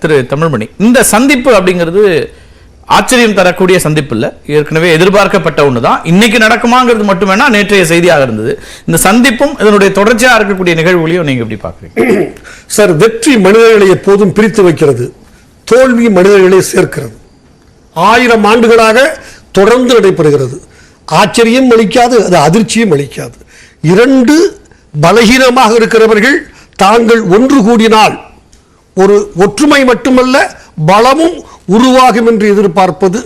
திரு தமிழ்மணி. இந்த சந்திப்பு அப்படிங்கிறது ஆச்சரியம் தரக்கூடிய சந்திப்பு இல்லை. ஏற்கனவே எதிர்பார்க்கப்பட்ட ஒண்ணுதான். இன்னைக்கு நடக்குமாங்கிறது மட்டும் வேணா நேற்றைய செய்தியாக இருந்தது. இந்த சந்திப்பும் இதனுடைய தொடர்ச்சியாக இருக்கக்கூடிய நிகழ்வுகளையும் நீங்க எப்படி பார்க்குறீங்க? சார் வெற்றி மனிதர்களை எப்போதும் பிரித்து வைக்கிறது. தோல்வி மனிதர்களை சேர்க்கிறது. ஆயிரம் ஆண்டுகளாக தொடர்ந்து நடைபெறுகிறது. ஆச்சரியம் அளிக்காது அது அதிர்ச்சியும் அளிக்காது. இரண்டு பலகீனமாக இருக்கிறவர்கள் தாங்கள் ஒன்று கூடினால் ஒரு ஒற்றுமை மட்டுமல்ல பலமும் உருவாகும் என்று எதிர்பார்ப்பது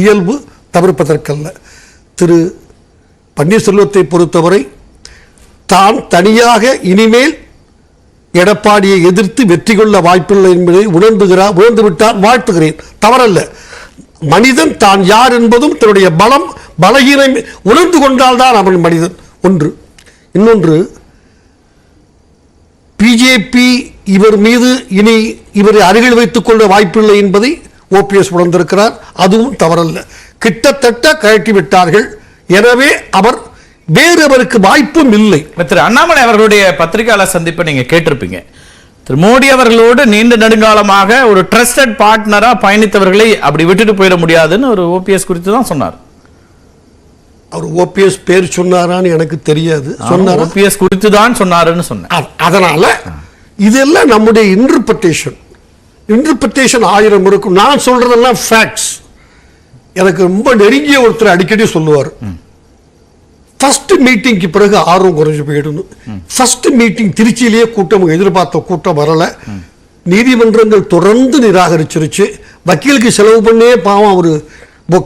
இயல்பு தவிர்ப்பதற்கல்ல. திரு பன்னீர்செல்வத்தை பொறுத்தவரை தான் தனியாக இனிமேல் எடப்பாடியை எதிர்த்து வெற்றி கொள்ள வாய்ப்பில்லை என்பதை உணர்ந்துகிறார் உணர்ந்து விட்டார் வாழ்த்துகிறேன். தவறல்ல. மனிதன் தான் யார் என்பதும் தன்னுடைய பலம் பலகீனம் உணர்ந்து கொண்டால்தான் அவன் மனிதன். ஒன்று. இன்னொன்று பிஜேபி இவர் மீது இனி இவரை அருகில் வைத்துக் கொள்ள வாய்ப்பில்லை என்பதை ஓபிஎஸ் உணர்ந்திருக்கிறார். அதுவும் தவறல்ல. கிட்டத்தட்ட கழட்டி விட்டார்கள். எனவே அவர் வேறு அவருக்கு வாய்ப்பும் இல்லை. திரு அண்ணாமலை அவர்களுடைய பத்திரிகையாளர் சந்திப்பை நீங்க கேட்டிருப்பீங்க. திரு மோடி அவர்களோடு நீண்ட நெடுங்காலமாக ஒரு ட்ரஸ்டட் பார்ட்னரா பயணித்தவர்களை அப்படி விட்டுட்டு போயிட முடியாதுன்னு ஒரு ஓபிஎஸ் குறித்து தான் சொன்னார். அவர் ஓபிஎஸ் பேர் சொன்னாரான்னு எனக்கு தெரியாது. சொன்னாரா? ஓபிஎஸ் குறித்து தான் சொன்னாருன்னு சொன்னேன். அ- அதனால இதெல்லாம் நம்முடைய இன்டர்பிரட்டேஷன் இன்டர்பிரட்டேஷன் ஆயிரம் இருக்கும். நான் சொல்றதெல்லாம் ஃபேக்ட்ஸ் எனக்கு ரொம்ப நெருங்கிய ஒருத்தர் அடிக்கடி சொல்லுவார். ஃபர்ஸ்ட் மீட்டிங்க்கு பிறகு ஆர்வம் குறைஞ்சு போயிடும் ஃபர்ஸ்ட் மீட்டிங் திருச்சியிலேயே கூட்டம் எதிர்பார்த்த கூட்டம் வரல. நீதிமன்றங்கள் தொடர்ந்து நிராகரிச்சிருச்சு. வக்கீலுக்கு செலவு பண்ணே பாவம் அவர்.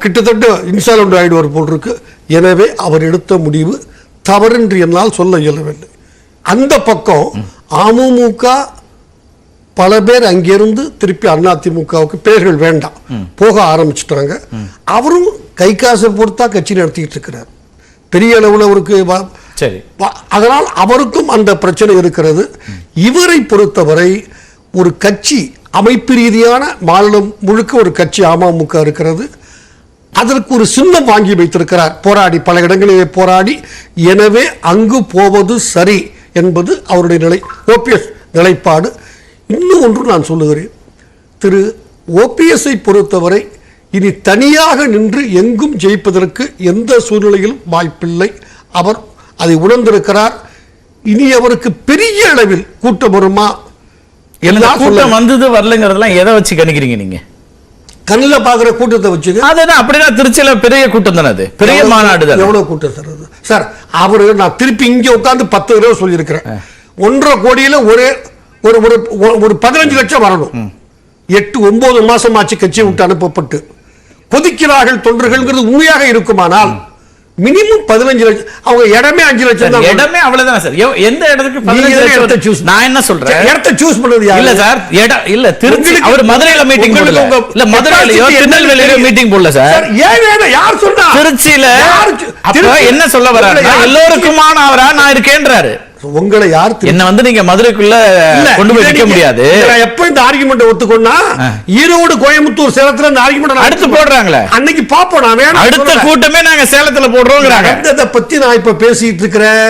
கிட்டத்தட்ட இன்சாலண்ட் ஆயிடுவார் போல் இருக்கு எனவே அவர் எடுத்த முடிவு தவறென்று என்னால் சொல்ல இயலவில்லை. அந்த பக்கம் அமமுக பல பேர் அங்கிருந்து திருப்பி அதிமுகவுக்கு பேர்கள் வேண்டாம். போக ஆரம்பிச்சிட்டாங்க. அவரும் கை காசை பொறுத்தா கட்சி நடத்திக்கிட்டு இருக்கிறார். பெரிய அளவில் அவருக்கு சரி. அதனால் அவருக்கும் அந்த பிரச்சனை இருக்கிறது. இவரை பொறுத்தவரை ஒரு கட்சி அமைப்பு ரீதியான மாநிலம் முழுக்க ஒரு கட்சி அமமுக இருக்கிறது. அதற்கு ஒரு சின்னம் வாங்கி வைத்திருக்கிறார். போராடி பல இடங்களிலே போராடி. எனவே அங்கு போவது சரி. என்பது அவருடைய நிலை ஓபிஎஸ் நிலைப்பாடு. இன்னும் ஒன்று நான் சொல்லுகிறேன். திரு ஓபிஎஸ்ஐ பொறுத்தவரை இனி தனியாக நின்று எங்கும் ஜெயிப்பதற்கு எந்த சூழ்நிலையிலும் வாய்ப்பில்லை. அவர் அதை உணர்ந்திருக்கிறார். இனி அவருக்கு பெரிய அளவில் கூட்டம் வருமா? சொல்ல கூட்டம் வந்தது வரலங்கிறதெல்லாம் எதை வச்சு கணிக்கிறீங்க நீங்க? கண்ணில் பார்க்குற கூட்டத்தை வச்சுங்க அதுதான் அப்படிதான் திருச்சியில பெரிய கூட்டம் தானே அது? பெரிய மாநாடு தானே? எவ்வளவு கூட்டம் சார் அது? சார் அவரு நான் திருப்பி இங்க உட்கார்ந்து பத்து தடவை சொல்லியிருக்கிறேன். ஒன்றரை கோடியில ஒரே ஒரு ஒரு ஒரு- பதினஞ்சு லட்சம் வரணும். எட்டு ஒன்பது மாசம் ஆச்சு கட்சியை விட்டு அனுப்பப்பட்டு. கொதிக்கிறார்கள் தொண்டர்கள்ங்கிறது உண்மையாக இருக்குமானால் மினிமம் பதினஞ்சு லட்சம் அவங்க இடமே அஞ்சு லட்சம் தான் இடமே அவ்வளவுதான் சார். எந்த இடத்துக்கு பதினஞ்சு இடத்தை choose நான் என்ன சொல்றேன்? இடத்தை சூஸ் பண்ணது யாரு? இல்ல சார் இடம் இல்ல திருச்சி அவர் மதுரையில மீட்டிங் போடல. இல்ல மதுரையிலயோ capacity என்னன்னு திருநெல்வேலியோ தெரியும். மீட்டிங் போடல சார். ஏன் வேணும் யார் சொன்னா? திருச்சியில அப்ப என்ன சொல்ல வர்றாரு எல்லோருக்குமான அவரா நான் இருக்கேன்றாரு. உங்களை யார் என்ன வந்து நீங்க மதுரைக்குள்ள கொண்டு போய் வைக்க முடியாது. எப்ப இந்த ஆர்குமெண்ட் ஒத்துக்கொண்டா. ஈரோடு கோயம்புத்தூர் சேலத்துல இந்த ஆர்குமெண்ட் அடுத்து போடுறாங்களே. அன்னைக்கு பாப்போம் நான் அடுத்த கூட்டமே நாங்க சேலத்துல போடுறோங்கிறாங்க. நடந்ததை பத்தி நான் இப்ப பேசிட்டு இருக்கிறேன்.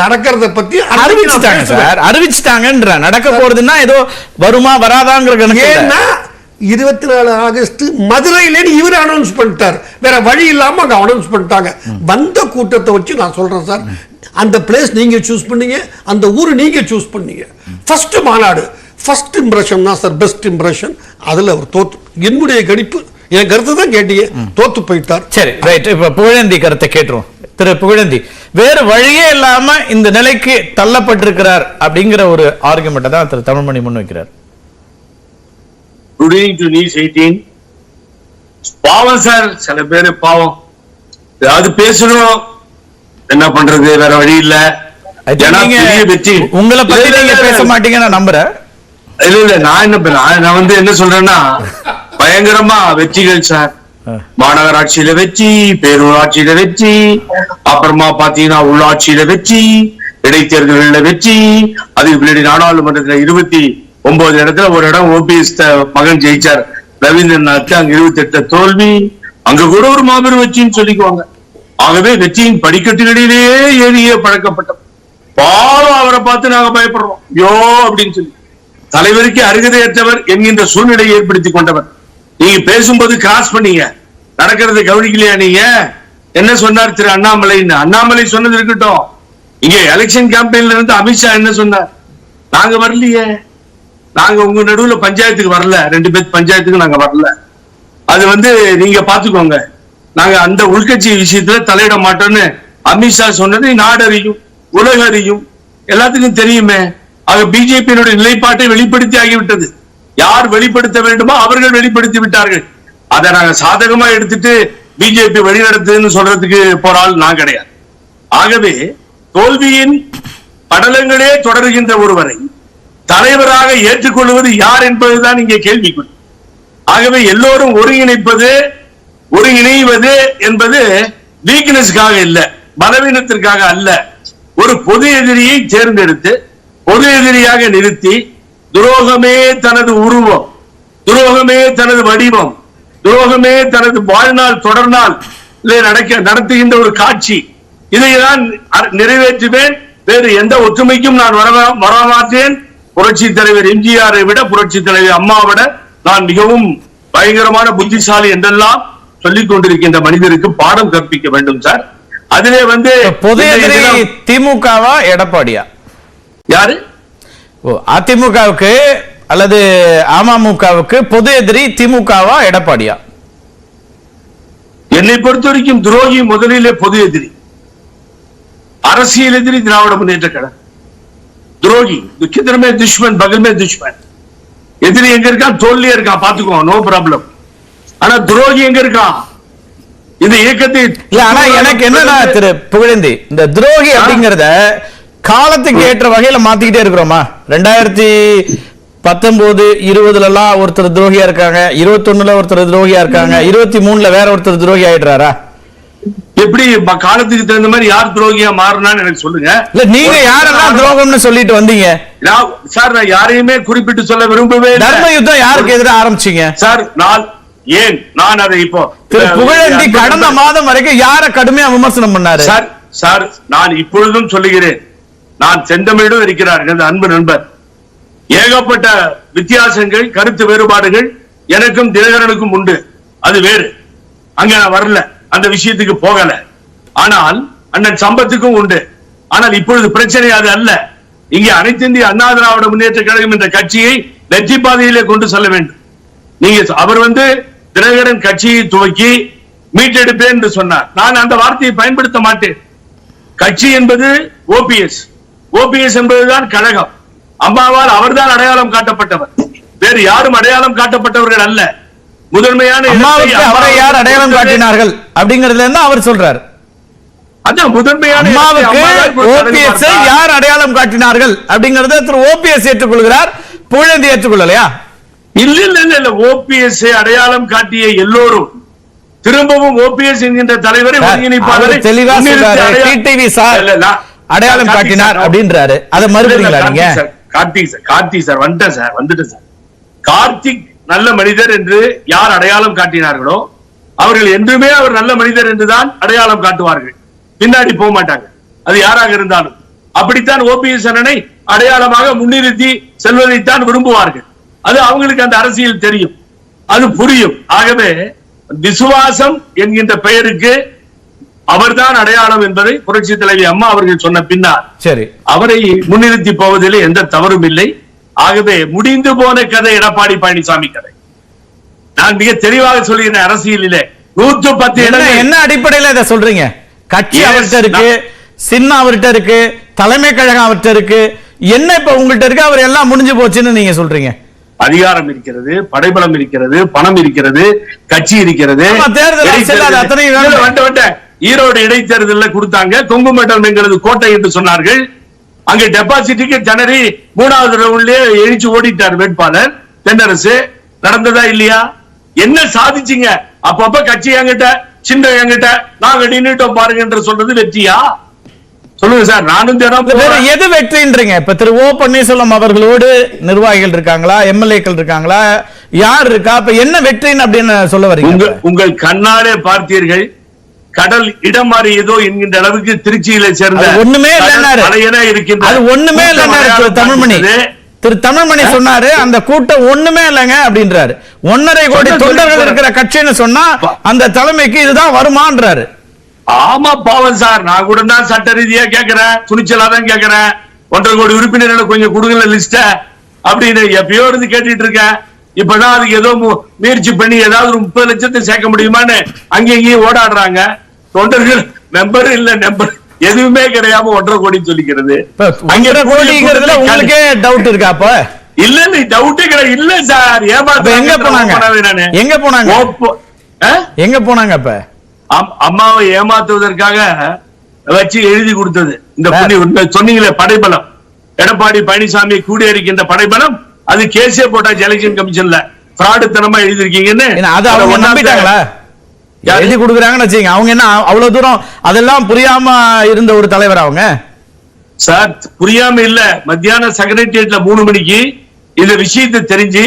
நடக்கிறத பத்தி அறிவிச்சுட்டாங்க. சார். அறிவிச்சுட்டாங்கன்ற நடக்க போறதுன்னா ஏதோ வருமா வராதாங்கிற கணக்கு. ஏன்னா இருபத்தி நாலு ஆகஸ்ட் மதுரையில இவர் அனௌன்ஸ் பண்ணிட்டார். வேற வழி இல்லாம அங்க அனௌன்ஸ் பண்ணிட்டாங்க. வந்த கூட்டத்தை வச்சு நான் சொல்றேன் சார். அந்த பிளேஸ் நீங்க சூஸ் பண்ணீங்க அந்த ஊர் நீங்க சூஸ் பண்ணீங்க. ஃபர்ஸ்ட் மாநாடு ஃபர்ஸ்ட் இம்ப்ரெஷன் தான் சார் பெஸ்ட் இம்ப்ரெஷன் அதுல அவர் தோத்து என்னுடைய கணிப்பு என் கருத்து தான் கேட்டீங்க. தோத்து போயிட்டார். சரி ரைட் இப்ப புகழேந்தி கருத்தை கேட்டுரும் திரு புகழேந்தி வேறு வழியே இல்லாம இந்த நிலைக்கு தள்ளப்பட்டிருக்கிறார் அப்படிங்கிற ஒரு ஆர்குமெண்ட்டை தான் திரு தமிழ்மணி முன்வைக்கிறார். பாவம் சார் சில பேரு பாவம். ஏதாவது பேசணும். என்ன பண்றது? வேற வழி இல்ல. உங்களை பத்தி நீங்க பேச மாட்டீங்க நான் நம்புறேன். இல்ல இல்ல நான் என்ன நான் வந்து என்ன சொல்றேன்னா பயங்கரமா வெற்றிகள் சார். மாநகராட்சியில வெற்றி பேரூராட்சியில வெற்றி அப்புறமா பாத்தீங்கன்னா உள்ளாட்சியில வெற்றி இடைத்தேர்தல்கள்ல வெற்றி அதுக்கு பின்னாடி நாடாளுமன்றத்துல இருபத்தி ஒன்பது இடத்துல ஒரு இடம் ஓபிஎஸ் மகன் ஜெயிச்சார். ரவீந்திரநாத் அங்க இருபத்தி எட்டு தோல்வி. அங்க கூட ஒரு மாபெரும் வெற்றின்னு சொல்லிக்குவாங்க. ஆகவே வெற்றியின் படிக்கட்டுகளிலேயே ஏறிய பழக்கப்பட்ட பாவம் அவரை பார்த்து நாங்க பயப்படுறோம். யோ அப்படின்னு சொல்லி. தலைவருக்கு அருகதையற்றவர் என்கின்ற சூழ்நிலையை ஏற்படுத்தி கொண்டவர். நீங்க பேசும்போது கிராஸ் பண்ணீங்க. நடக்கிறதை கவனிக்கலையா நீங்க? என்ன சொன்னார் திரு அண்ணாமலை அண்ணாமலை சொன்னது இருக்கட்டும். இங்க எலெக்ஷன் கேம்பெயின்ல இருந்து அமித்ஷா என்ன சொன்னார்? நாங்க வரலையே. நாங்க உங்க நடுவுல பஞ்சாயத்துக்கு வரல. ரெண்டு பேர் பஞ்சாயத்துக்கு நாங்க வரல. அது வந்து நீங்க பாத்துக்கோங்க நாங்க அந்த உள்கட்சி விஷயத்துல தலையிட மாட்டோம்னு அமித்ஷா சொன்னது நாடு அறியும் உலக அறியும். எல்லாத்துக்கும் தெரியுமே. ஆக பிஜேபியினுடைய நிலைப்பாட்டை வெளிப்படுத்தி ஆகிவிட்டது. யார் வெளிப்படுத்த வேண்டுமோ அவர்கள் வெளிப்படுத்தி விட்டார்கள். அதை நாங்க சாதகமா எடுத்துட்டு பிஜேபி வழிநடத்துன்னு சொல்றதுக்கு போற ஆள் நான் கிடையாது. ஆகவே தோல்வியின் படலங்களே தொடர்கின்ற ஒருவரை தலைவராக ஏற்றுக்கொள்வது யார் என்பதுதான் இங்கே கேள்விக்குறி. ஆகவே எல்லோரும் ஒருங்கிணைப்பது ஒருங்கிணைவது என்பது வீக்னஸ்க்காக இல்ல பலவீனத்திற்காக அல்ல. ஒரு பொது எதிரியை தேர்ந்தெடுத்து பொது எதிரியாக நிறுத்தி துரோகமே தனது உருவம் துரோகமே தனது வடிவம் துரோகமே தனது வாழ்நாள் தொடர்நாள் நடக்க நடத்துகின்ற ஒரு காட்சி. இதை நான் அ- நிறைவேற்றுவேன். வேறு எந்த ஒற்றுமைக்கும் நான் வர வரமாட்டேன். புரட்சி தலைவர் எம்ஜிஆரை விட புரட்சி தலைவர் அம்மாவை விட நான் மிகவும் பயங்கரமான புத்திசாலி என்றெல்லாம் சொல்லிக் கொண்டிருக்கின்ற மனிதருக்கு பாடம் கற்பிக்க வேண்டும் சார். அதிலே வந்து பொது திமுகவா எடப்பாடியா? யாரு? அதிமுகவுக்கு அல்லது அமமுகவுக்கு பொது எதிரி திமுகவா எடப்பாடியா? என்னை பொறுத்த வரைக்கும் துரோகி முதலிலே பொது எதிரி. அரசியல் எதிரி திராவிட முன்னேற்ற கழகம். துரோகி கிதரமே துஷ்மன் பகல்மே துஷ்மன். எதிரி எங்க இருக்கான்? தோல்லியே இருக்கான் பாத்துக்கோ நோ ப்ராப்ளம் ஆனா துரோகி எங்க இருக்கான் இந்த இயக்கத்தை இல்ல ஆனா எனக்கு என்னன்னா திரு புகழேந்தி இந்த துரோகி அப்படிங்கறத காலத்துக்கு ஏற்ற வகையில மாத்திக்கிட்டே இருக்கிறோமா? ரெண்டாயிரத்தி பத்தொன்பது இருபதுல எல்லாம் ஒருத்தர் துரோகியா இருக்காங்க இருபத்தொன்னுல ஒருத்தர் துரோகியா இருக்காங்க இருபத்தி மூணுல வேற ஒருத்தர் துரோகி ஆயிடுறாரா? எப்படி காலத்துக்கு தகுந்த மாதிரி யார் துரோகியா மாறினான்னு எனக்கு சொல்லுங்க. இல்ல நீங்க யாரெல்லாம் துரோகம்னு சொல்லிட்டு வந்தீங்க? சார் நான் யாரையுமே குறிப்பிட்டு சொல்ல விரும்பவே. தர்ம யுத்தம் யாருக்கு எதிராக ஆரம்பிச்சீங்க? சார் நான் ஏன் நான் அதை இப்போ அன்பு கடந்த மாதம் வரைக்கும் யார கடுமையா விமர்சனம் பண்ணாரு? சார் சார் நான் இப்பொழுதும் சொல்லுகிறேன். நான் செந்தமிழும் இருக்கிறார் எனது அன்பு நண்பர். ஏகப்பட்ட வித்தியாசங்கள் கருத்து வேறுபாடுகள் எனக்கும் தினகரனுக்கும் உண்டு. அது வேறு. அங்க நான் வரல. அந்த விஷயத்துக்கு போகல. ஆனால் அண்ணன் சம்பத்துக்கும் உண்டு. ஆனால் இப்பொழுது பிரச்சனை அது அல்ல. இங்கே அனைத்து இந்திய அண்ணா திராவிட முன்னேற்ற கழகம் என்ற கட்சியை வெற்றி பாதையிலே கொண்டு செல்ல வேண்டும். நீங்க அவர் வந்து தினகரன் கட்சியை துவக்கி மீட்டெடுப்பேன் என்று சொன்னார். நான் அந்த வார்த்தையை பயன்படுத்த மாட்டேன். கட்சி என்பது ஓபிஎஸ் ஓபிஎஸ் என்பதுதான் கழகம். அம்மாவால் அவர்தான் அடையாளம் காட்டப்பட்டவர். வேறு யாரும் அடையாளம் காட்டப்பட்டவர்கள் அல்ல. முதன்மையான அவரை யார் அடையாளம் காட்டினார்கள் அப்படிங்கறதுல இருந்து அவர் சொல்றாரு. அதான் முதன்மையான ஓபிஎஸ். யார் அடையாளம் காட்டினார்கள் அப்படிங்கறத திரு ஓபிஎஸ் ஏற்றுக்கொள்கிறார். புகழேந்தி ஏற்றுக்கொள்ளலையா? இல்ல இல்ல இல்ல இல்ல. ஓபிஎஸ் அடையாளம் காட்டிய எல்லோரும் திரும்பவும் ஓபிஎஸ் என்கின்ற தலைவரை ஒருங்கிணைப்பாளரை தெளிவா டிடிவி சார் அடையாளம் காட்டினார் அப்படின்றாரு. அதை நீங்க sir, Karthik sir Karthik sir வந்துட்டேன் சார் வந்துட்டேன் சார். கார்த்திக் நல்ல மனிதர் என்று யார் அடையாளம் காட்டினார்களோ அவர்கள் என்றுமே அவர் நல்ல மனிதர் என்றுதான் அடையாளம் காட்டுவார்கள். பின்னாடி போக மாட்டாங்க. அது யாராக இருந்தாலும். அப்படித்தான் ஓபிஎஸ் அண்ணனை அடையாளமாக முன்னிறுத்தி செல்வதைத்தான் விரும்புவார்கள். அது அவங்களுக்கு அந்த அரசியல் தெரியும். அது புரியும். ஆகவே விசுவாசம் என்கின்ற பெயருக்கு அவர்தான் அடையாளம் என்பதை புரட்சி தலைவி அம்மா அவர்கள் சொன்ன பின்னால். சரி. அவரை முன்னிறுத்தி போவதிலே எந்த தவறும் இல்லை. ஆகவே முடிந்து போன கதை எடப்பாடி பழனிசாமி கதை. நான் மிக தெளிவாக சொல்கிறேன் அரசியலிலே நூற்று பத்து என்ன இடங்கள் என்ன அடிப்படையில இதை சொல்றீங்க? கட்சி அவர்கிட்ட இருக்கு சின்ன அவர்கிட்ட இருக்கு தலைமை கழகம் அவர்கிட்ட இருக்கு. என்ன இப்ப உங்கள்கிட்ட இருக்கு? அவர் எல்லாம் முடிஞ்சு போச்சுன்னு நீங்க சொல்றீங்க. அதிகாரம் இருக்கிறது படைபலம் இருக்கிறது பணம் இருக்கிறது கட்சி இருக்கிறது. ஈரோடு இடைத்தேர்தல்ல கொடுத்தாங்க. கொங்கு மண்டலம் எங்களது கோட்டை என்று சொன்னார்கள். அங்க டெபாசிட்டுக்கு திணறி மூணாவது ரவுண்ட்லயே எழுச்சி ஓடிட்டார் வேட்பாளர். தென்னரசு நடந்ததா இல்லையா? என்ன சாதிச்சீங்க? அப்பப்ப கட்சி என்கிட்ட சின்ன என்கிட்ட நாங்க நின்னுட்டோம் பாருங்க என்று சொல்றது வெற்றியா? சொல்லுங்க சார் நானும் தினம். எது வெற்றின்றீங்க? இப்ப திரு ஓ பன்னீர்செல்வம் அவர்களோடு நிர்வாகிகள் இருக்காங்களா? எம்எல்ஏக்கள் இருக்காங்களா? யார் இருக்கா? இப்ப என்ன வெற்றின்னு அப்படின்னு சொல்ல வரீங்க உங்கள் கண்ணாலே பார்த்தீர்கள். கடல் இடம் மாறியதோ என்கின்ற அளவுக்கு திருச்சியில சேர்ந்த ஒண்ணுமே இருக்கின்ற அது ஒண்ணுமே திரு தமிழ்மணி. திரு தமிழ்மணி சொன்னாரு அந்த கூட்டம் ஒண்ணுமே இல்லைங்க அப்படின்றாரு. ஒன்னரை கோடி தொண்டர்கள் இருக்கிற கட்சின்னு சொன்னா அந்த தலைமைக்கு இதுதான் வருமான்றாரு. ஆமா பாவம் சார் நான் கூட தான் சட்ட ரீதியா கேக்குறேன். துணிச்சலா தான் கேக்குறேன். ஒன்றரை கோடி உறுப்பினர்களை கொஞ்சம் கொடுங்கல லிஸ்ட அப்படின்னு எப்பயோ இருந்து கேட்டுட்டு இருக்கேன். இப்பதான் அதுக்கு ஏதோ முயற்சி பண்ணி ஏதாவது ஒரு முப்பது லட்சத்தை சேர்க்க முடியுமான்னு அங்கேயும் இங்கேயும் ஓடாடுறாங்க. தொண்டர்கள் மெம்பர் இல்ல நம்பர் எதுவுமே கிடையாம ஒன்றரை கோடி சொல்லிக்கிறது. உங்களுக்கே டவுட் இருக்கா அப்ப? இல்ல இல்ல டவுட்டே கிடையாது. இல்ல சார் அப்ப எங்க போனாங்க? ஏமாத்த எங்க போனாங்க? எங்க போனாங்க அப்ப? அம்மாவை ஏமாத்துவதற்காக வச்சு எழுதி கொடுத்தது. இந்த சொன்னீங்களே படைபலம். எடப்பாடி பழனிசாமி கூடி இருக்கின்ற படைபலம் அது கேஸே போட்டாச்சு எலெக்ஷன் கமிஷன்ல பிராடுத்தனமா எழுதிருக்கீங்கன்னு என்ன, அது அவங்க ஒண்ணாம் நம்பிட்டாங்களா? யாரு? எழுதி கொடுக்குறாங்கன்னு வச்சுங்க அவங்க என்ன அவ்வளவு தூரம் அதெல்லாம் புரியாம இருந்த ஒரு தலைவர் அவங்க? சார் புரியாம இல்ல. மத்தியானம் செக்ரட்டரியேட்ல மூணு மணிக்கு இந்த விஷயத்தை தெரிஞ்சு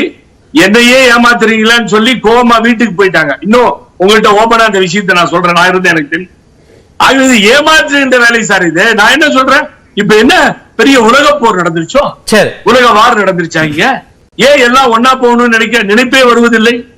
என்னையே ஏமாத்துறீங்களான்னு சொல்லி கோவமா வீட்டுக்கு போயிட்டாங்க. இன்னும் உங்கள்கிட்ட ஓபனா அந்த விஷயத்தை நான் சொல்றேன். நான் இருந்தேன் எனக்கு தெரியும். ஆக இது ஏமாற்றுகின்ற வேலை சார் இது. நான் என்ன சொல்றேன்? இப்ப என்ன பெரிய உலக போர் நடந்துருச்சோ? சரி. உலக வார் நடந்துருச்சாங்க. ஏன் எல்லாம் ஒன்னா போகணும்னு நினைக்க நினைப்பே வருவதில்லை?